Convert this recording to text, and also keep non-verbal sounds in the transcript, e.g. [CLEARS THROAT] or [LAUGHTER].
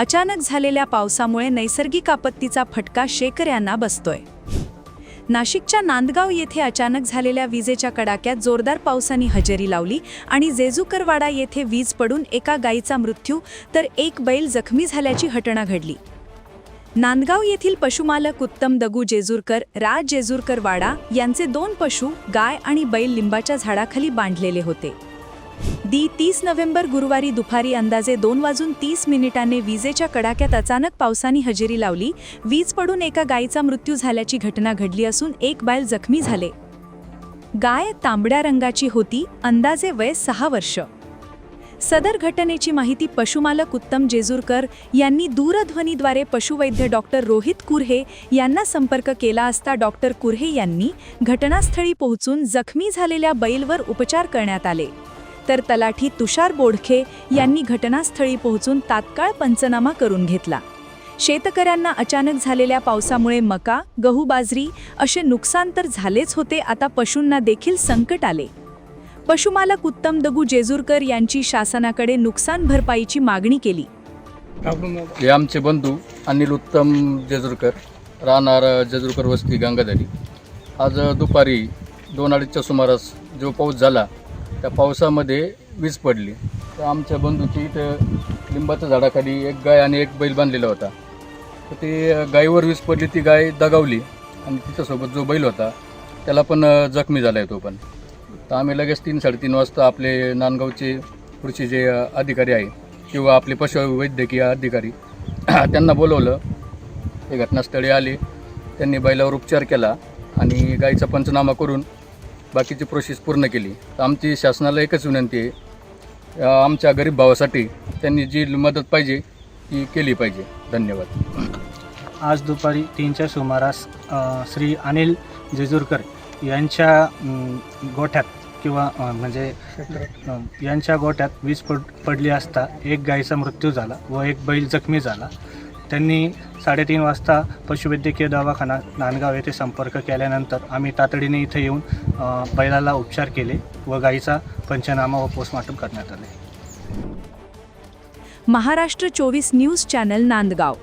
अचानक झालेल्या पावसामुळे नैसर्गिक आपत्तीचा फटका शेकऱ्यांना बसतोय. नाशिकच्या नांदगाव येथे अचानक झालेल्या विजेच्या कडाक्यात जोरदार पावसाने हजेरी लावली आणि जेजुकरवाडा येथे वीज पडून एका गायीचा मृत्यू तर एक बैल जखमी झाल्याची घटना घडली. नांदगाव येथील पशुमालक उत्तम दगू जेजूरकर राज जेजूरकर वाडा यांचे दोन पशु गाय आणि बैल लिंबाच्या झाडाखाली बांधलेले होते. दी तीस नोव्हेंबर गुरुवारी दुपारी अंदाजे दोन वाजून तीस मिनिटांनी विजेच्या कडाक्यात अचानक पावसाने हजेरी लावली. वीज पडून एका गायीचा मृत्यू झाल्याची घटना घडली असून एक बैल जखमी झाले. गाय तांबड्या रंगाची होती अंदाजे वय सहा वर्ष. सदर घटनेची माहिती पशुमालक उत्तम जेजूरकर यांनी दूरध्वनीद्वारे पशुवैद्य डॉक्टर रोहित कुर्हे यांना संपर्क केला असता डॉक्टर कुर्हे यांनी घटनास्थळी पोहोचून जखमी झालेल्या बैलवर उपचार करण्यात आले. तर तलाठी तुषार बोडखे यांनी घटनास्थळी पोहोचून तात्काळ पंचनामा करून घेतला. शेतकऱ्यांना अचानक झालेल्या पावसामुळे मका गहू बाजरी असे नुकसान तर झालेच होते आता पशूंना देखील संकट आले. पशुमालक उत्तम दगू जेजूरकर यांची शासनाकडे नुकसान भरपाईची मागणी केली. हे आमचे बंधू अनिल उत्तम जेजूरकर राहणार जेजूरकर वस्ती गंगाधरी. आज दुपारी दोन अडीचच्या सुमारास जो पाऊस झाला त्या पावसामध्ये वीज पडली. तर आमच्या बंधूची इथं लिंबाच्या झाडाखाली एक गाय आणि एक बैल बांधलेला होता. तर ते गायीवर वीज पडली ती गाय दगावली आणि तिच्यासोबत जो बैल होता त्याला पण जखमी झाला आहे तो पण. तर आम्ही लगेच तीन साडेतीन वाजता आपले नांदगावचे पुढचे जे अधिकारी आहे किंवा आपले पशुवैद्यकीय अधिकारी [CLEARS THROAT] त्यांना बोलवलं. ते घटनास्थळी आले. त्यांनी बैलावर उपचार केला आणि गाईचा पंचनामा करून बाकीची प्रोसेस पूर्ण केली. तर आमची शासनाला एकच विनंती आहे आमच्या गरीब भावासाठी त्यांनी जी मदत पाहिजे ती केली पाहिजे. धन्यवाद. आज दुपारी तीनच्या सुमारास श्री अनिल जेजूरकर यांच्या गोठ्यात किंवा म्हणजे यांच्या गोठ्यात वीज पड पडली असता एक गायीचा मृत्यू झाला व एक बैल जखमी झाला. त्यांनी साडेतीन वाजता पशुवैद्यकीय दवाखाना नांदगाव येथे संपर्क केल्यानंतर आम्ही तातडीने इथे येऊन बैलाला उपचार केले व गायीचा पंचनामा व पोस्टमॉर्टम करण्यात आले. महाराष्ट्र चोवीस न्यूज चॅनल नांदगाव.